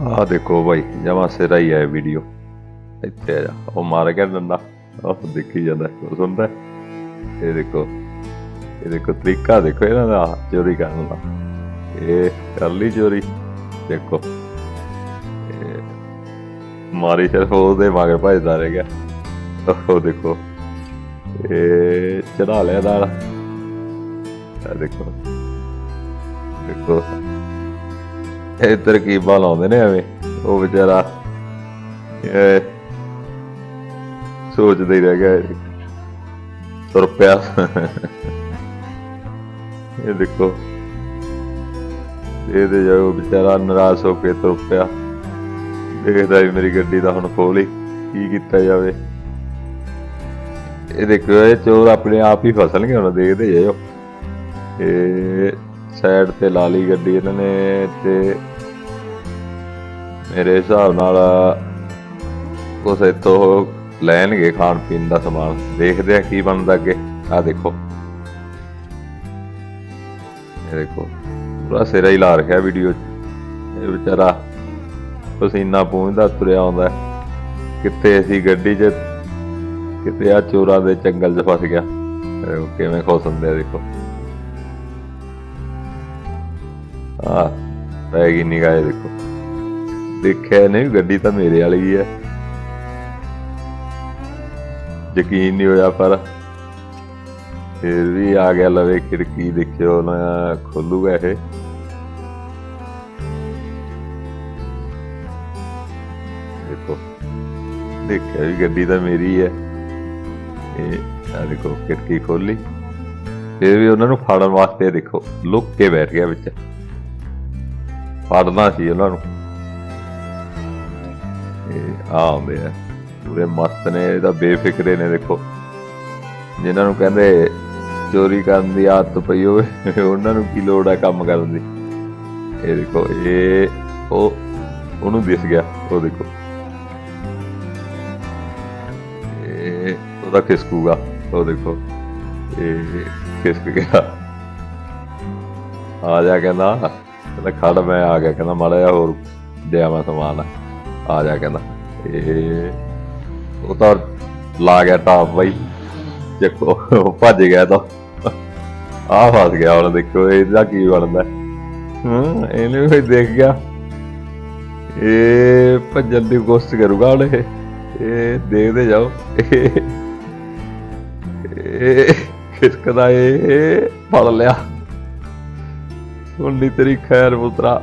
ਆਹ ਦੇਖੋ ਭਾਈ ਜਮਾ ਸਿਰਾ ਹੀ ਹੈ ਵੀਡੀਓ ਇੱਥੇ ਆ ਉਹ ਮਾਰ ਕੇ ਡੰਡਾ ਉਹ ਦੇਖੀ ਜਾਂਦਾ, ਉਹ ਸੁਣਦਾ। ਇਹ ਦੇਖੋ ਇਹ ਦੇਖੋ ਤਰੀਕਾ ਦੇਖੋ ਇਹਨਾਂ ਦਾ, ਚੋਰੀ ਕਰਨ ਦਾ। ਇਹ ਕਰ ਲਈ ਚੋਰੀ, ਦੇਖੋ। ਮਾਰੀ ਸਿਰਫ ਉਹਦੇ ਮਗਰ ਭੱਜਦਾ ਰਹਿ ਗਿਆ। ਉਹ ਦੇਖੋ, ਇਹ ਚੜਾ ਲਿਆ ਨਾਲ। ਦੇਖੋ ਦੇਖੋ। ਇਹ ਤਰਕੀਬਾਂ ਲਾਉਂਦੇ ਨੇ ਐਵੇਂ, ਉਹ ਵਿਚਾਰਾ ਸੋਚਦਾ ਹੀ ਰਹਿ ਗਿਆ, ਤੁਰ ਪਿਆ। ਇਹ ਦੇਖੋ ਇਹ ਤੇ ਵਿਚਾਰਾ ਨਾਰਾਜ਼ ਹੋ ਕੇ ਤੁਰ ਪਿਆ। ਦੇਖਦਾ ਵੀ ਮੇਰੀ ਗੱਡੀ ਦਾ ਹੁਣ ਖੋਲ ਹੀ ਕੀ ਕੀਤਾ ਜਾਵੇ। ਇਹ ਦੇਖੋ, ਇਹ ਚੋਰ ਆਪਣੇ ਆਪ ਹੀ ਫਸਣਗੇ ਹੁਣ, ਦੇਖਦੇ ਜਾਓ ਇਹ ਸਾਈਡ ਤੇ ਲਾ ਲਈ ਗੱਡੀ ਇਹਨਾਂ ਨੇ ਤੇ ਮੇਰੇ ਹਿਸਾਬ ਨਾਲ ਉਸ ਇੱਥੋਂ ਲੈਣਗੇ ਖਾਣ ਪੀਣ ਦਾ ਸਮਾਨ। ਦੇਖਦੇ ਆ ਕੀ ਬਣਦਾ ਅੱਗੇ। ਆ ਦੇਖੋ। ਇਹ ਦੇਖੋ। ਪੂਰਾ ਸਿਰਾ ਹੀ ਲਾ ਰੱਖਿਆ ਵੀਡੀਓ 'ਚ। ਇਹ ਵਿਚਾਰਾ ਪਸੀਨਾ ਪੂੰਝਦਾ, ਤੁਰਿਆ ਆਉਂਦਾ। ਹੈ। ਕਿੱਥੇ ਅਸੀਂ ਗੱਡੀ 'ਚ? ਕਿਤੇ ਆ ਚੋਰਾਂ ਦੇ ਚੰਗਲ 'ਚ ਫਸ ਗਿਆ। ਕਿਵੇਂ ਖੁਸ਼ ਹੁੰਦੇ ਆ ਦੇਖੋ। ਆ ਪੈ ਗਈ ਨਿਗਾਹ ਇਹ ਦੇਖੋ। ਦੇਖਿਆ ਨਹੀਂ ਗੱਡੀ ਤਾਂ ਮੇਰੇ ਵਾਲੀ ਹੈ ਯਕੀਨ ਨਹੀਂ ਹੋਇਆ ਪਰ ਫਿਰ ਵੀ ਆ ਗਿਆ ਲਵੇ, ਖਿੜਕੀ ਦੇਖਿਓ ਨਾ ਖੋਲੂਗਾ ਇਹ। ਦੇਖੋ, ਦੇਖਿਆ ਵੀ ਗੱਡੀ ਤਾਂ ਮੇਰੀ ਹੈ ਇਹ ਆ ਦੇਖੋ, ਖਿੜਕੀ ਖੋਲੀ। ਫਿਰ ਵੀ ਉਹਨਾਂ ਨੂੰ ਫੜਨ ਵਾਸਤੇ ਦੇਖੋ, ਲੁੱਕ ਕੇ ਬੈਠ ਗਿਆ ਵਿੱਚ। ਫੜਨਾ ਸੀ ਉਹਨਾਂ ਨੂੰ। ਆ ਆਉਂਦੇ ਆ ਪੂਰੇ ਮਸਤ ਨੇ ਇਹਦਾ ਬੇਫਿਕਰੇ ਨੇ, ਦੇਖੋ। ਜਿਨ੍ਹਾਂ ਨੂੰ ਕਹਿੰਦੇ ਚੋਰੀ ਕਰਨ ਦੀ ਆਦਤ ਪਈ ਹੋਵੇ, ਉਹਨਾਂ ਨੂੰ ਕੀ ਲੋੜ ਹੈ ਕੰਮ ਕਰਨ ਦੀ? ਇਹ ਦੇਖੋ, ਇਹ ਉਹ, ਉਹਨੂੰ ਦਿਸ ਗਿਆ, ਉਹ ਦੇਖੋ। ਇਹ ਉਹਦਾ ਖਿਸਕੂਗਾ ਉਹ ਦੇਖੋ, ਇਹ ਖਿਸਕ ਗਿਆ? ਆ ਜਾ ਕਹਿੰਦਾ ਕਹਿੰਦਾ ਖੜ ਮੈਂ ਆ ਗਿਆ, ਕਹਿੰਦਾ ਮਾੜਾ ਜਿਹਾ ਹੋਰ ਦਿਆ ਮੈਂ ਸਮਾਨ। ਆ ਜਾ ਕਹਿੰਦਾ। ਇਹ ਉਹ ਤਾਂ ਲਾ ਗਿਆ ਟਾਪ ਬਾਈ। ਦੇਖੋ ਭੱਜ ਗਿਆ ਤਾਂ। ਆ ਫਸ ਗਿਆ ਹੁਣ ਦੇਖੋ, ਇਹਦਾ ਕੀ ਬਣਦਾ? ਹਾਂ, ਇਹਨੇ ਵੀ ਦੇਖ ਗਿਆ। ਇਹ ਭੱਜਣ ਦੀ ਕੋਸ਼ਿਸ਼ ਕਰੂਗਾ ਹੁਣ ਇਹ। ਇਹ ਦੇਖਦੇ ਜਾਓ। ਇਹ ਖਿਸਕਦਾ ਇਹ ਫੜ ਲਿਆ। ਹੁਣ ਨਹੀਂ ਤੇਰੀ ਖੈਰ ਪੁੱਤਰਾ।